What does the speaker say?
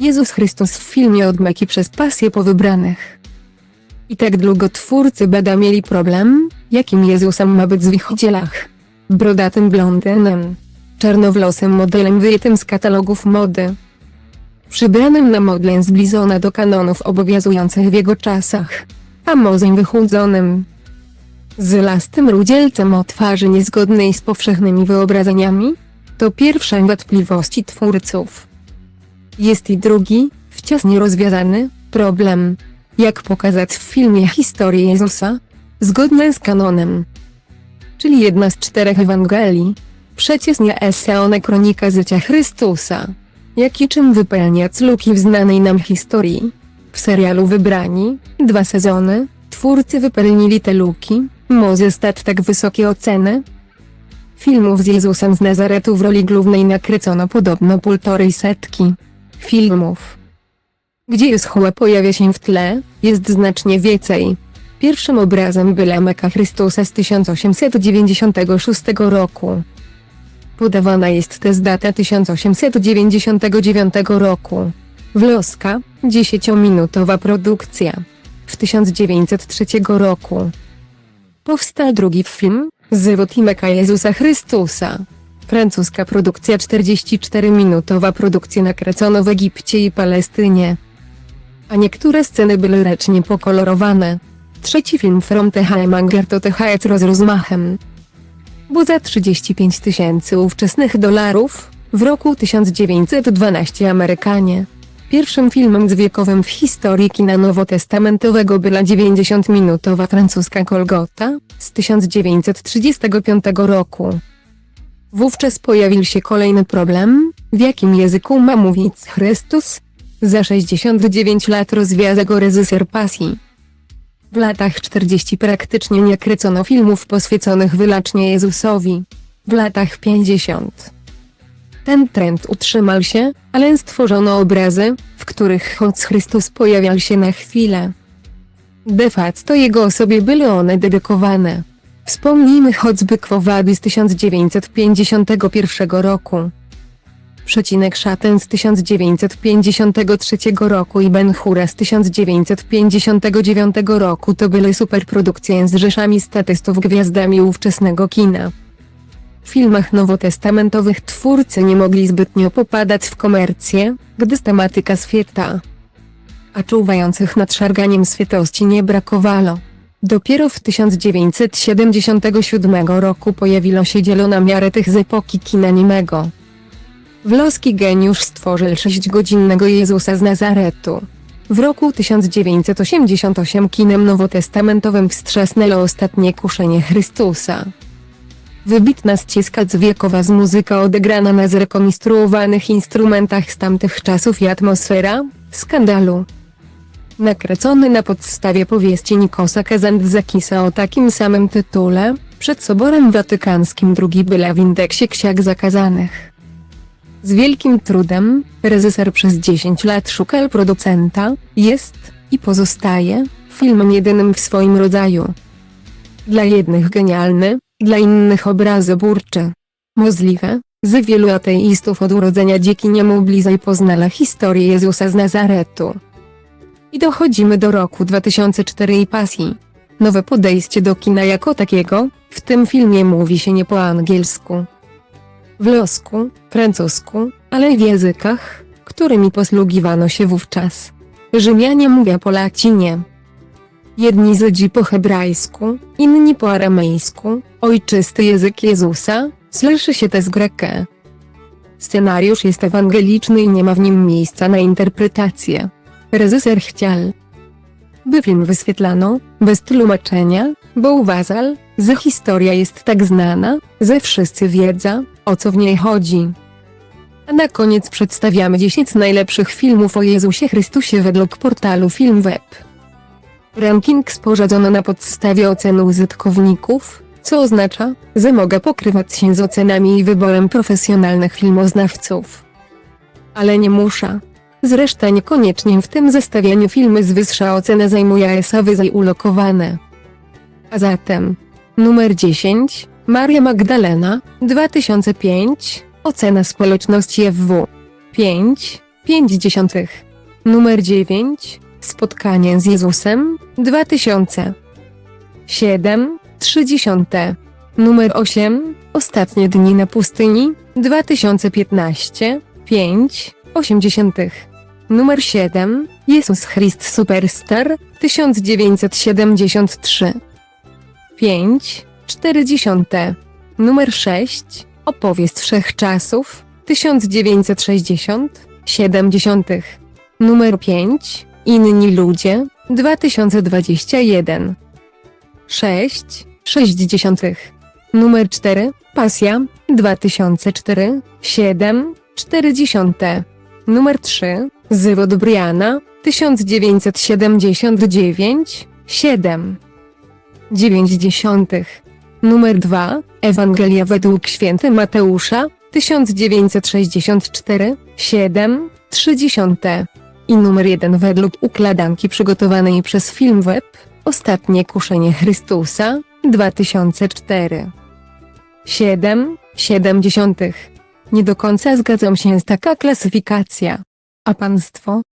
Jezus Chrystus w filmie od Meki przez pasję po wybranych. I tak długo twórcy Beda mieli problem, jakim Jezusem ma być w ich dzielach. Brodatym blondynem. Czarnowłosym modelem wyjętym z katalogów mody. Przybranym na modlę zbliżona do kanonów obowiązujących w jego czasach. A mozem wychudzonym. Z lastym rudzielcem o twarzy niezgodnej z powszechnymi wyobrażeniami? To pierwsza wątpliwości twórców. Jest i drugi, wciąż nierozwiązany, problem. Jak pokazać w filmie historię Jezusa? Zgodnie z kanonem. Czyli jedna z czterech Ewangelii. Przecież nie eseone kronika życia Chrystusa. Jak i czym wypełniać luki w znanej nam historii. W serialu Wybrani, dwa sezony, twórcy wypełnili te luki, może stać tak wysokie oceny? Filmów z Jezusem z Nazaretu w roli głównej nakrycono podobno półtorej setki filmów. Gdzie Jeschua pojawia się w tle, jest znacznie więcej. Pierwszym obrazem była Meka Chrystusa z 1896 roku. Podawana jest też data 1899 roku. Wloska, 10-minutowa produkcja. W 1903 roku. Powstał drugi film, Zywot i Meka Jezusa Chrystusa. Francuska produkcja 44-minutowa produkcja nakręcono w Egipcie i Palestynie. A niektóre sceny były ręcznie pokolorowane. Trzeci film From the Hamanger to THC z rozmachem. Bo za 35 tysięcy ówczesnych dolarów, w roku 1912 Amerykanie. Pierwszym filmem dźwiękowym w historii kina nowotestamentowego była 90-minutowa francuska Kolgota, z 1935 roku. Wówczas pojawił się kolejny problem, w jakim języku ma mówić Chrystus? Za 69 lat rozwiązał go reżyser pasji. W latach 40 praktycznie nie kręcono filmów poświęconych wyłącznie Jezusowi. W latach 50. Ten trend utrzymał się, ale stworzono obrazy, w których choć Chrystus pojawiał się na chwilę. De facto jego osobie były one dedykowane. Wspomnijmy choćby Kwowady z 1951 roku. Przecinek Szaten z 1953 roku i Ben Hura z 1959 roku to były superprodukcje z rzeszami statystów gwiazdami ówczesnego kina. W filmach nowotestamentowych twórcy nie mogli zbytnio popadać w komercję, gdyż tematyka święta. A czuwających nad szarganiem świętości nie brakowało. Dopiero w 1977 roku pojawiło się dzielona miarę tych z epoki kina niemego. Wloski geniusz stworzył sześcigodzinnego Jezusa z Nazaretu. W roku 1988 kinem nowotestamentowym wstrzasnęło ostatnie kuszenie Chrystusa. Wybitna ścieżka dźwiękowa z muzyka odegrana na zrekonstruowanych instrumentach z tamtych czasów i atmosfera skandalu. Nakręcony na podstawie powieści Nikosa Kazantzakisa o takim samym tytule, przed Soborem Watykańskim drugi była w indeksie ksiąg zakazanych. Z wielkim trudem, reżyser przez 10 lat szukał producenta, jest, i pozostaje, filmem jedynym w swoim rodzaju. Dla jednych genialny, dla innych obrazoburczy. Możliwe, że wielu ateistów od urodzenia dzięki niemu bliżej poznała historię Jezusa z Nazaretu. I dochodzimy do roku 2004 i pasji. Nowe podejście do kina jako takiego, w tym filmie mówi się nie po angielsku. Włosku, francusku, ale w językach, którymi posługiwano się wówczas. Rzymianie mówią po lacinie. Jedni Żydzi po hebrajsku, inni po aramejsku, ojczysty język Jezusa, słyszy się też grekę. Scenariusz jest ewangeliczny i nie ma w nim miejsca na interpretację. Reżyser chciał, by film wyświetlano, bez tłumaczenia, bo uważał, że historia jest tak znana, że wszyscy wiedzą, o co w niej chodzi. A na koniec przedstawiamy 10 najlepszych filmów o Jezusie Chrystusie według portalu Filmweb. Ranking sporządzono na podstawie ocen użytkowników, co oznacza, że mogę pokrywać się z ocenami i wyborem profesjonalnych filmoznawców. Ale nie muszę. Zresztą niekoniecznie w tym zestawieniu filmy z wyższa ocena zajmuje ESA wyżej ulokowane. A zatem, numer 10, Maria Magdalena, 2005, ocena społeczności FW 5, 50. Numer 9. Spotkanie z Jezusem 2000. 7. 30. Numer 8. Ostatnie dni na pustyni 2015. 5. 80. Numer 7. Jezus Christ Superstar 1973. 5. 40. Numer 6. Opowieść Wszechczasów 1960. 70. Numer 5. Inni ludzie 2021. 6. 60. Numer 4. Pasja 2004. 7. 40. Numer 3. Zywod Briana 1979. 7. 90. Numer 2. Ewangelia według święty Mateusza 1964. 7. 30. I numer 1 według układanki przygotowanej przez Film Web. Ostatnie kuszenie Chrystusa 2004. 7. 70. Nie do końca zgadzam się z taka klasyfikacja. A państwo?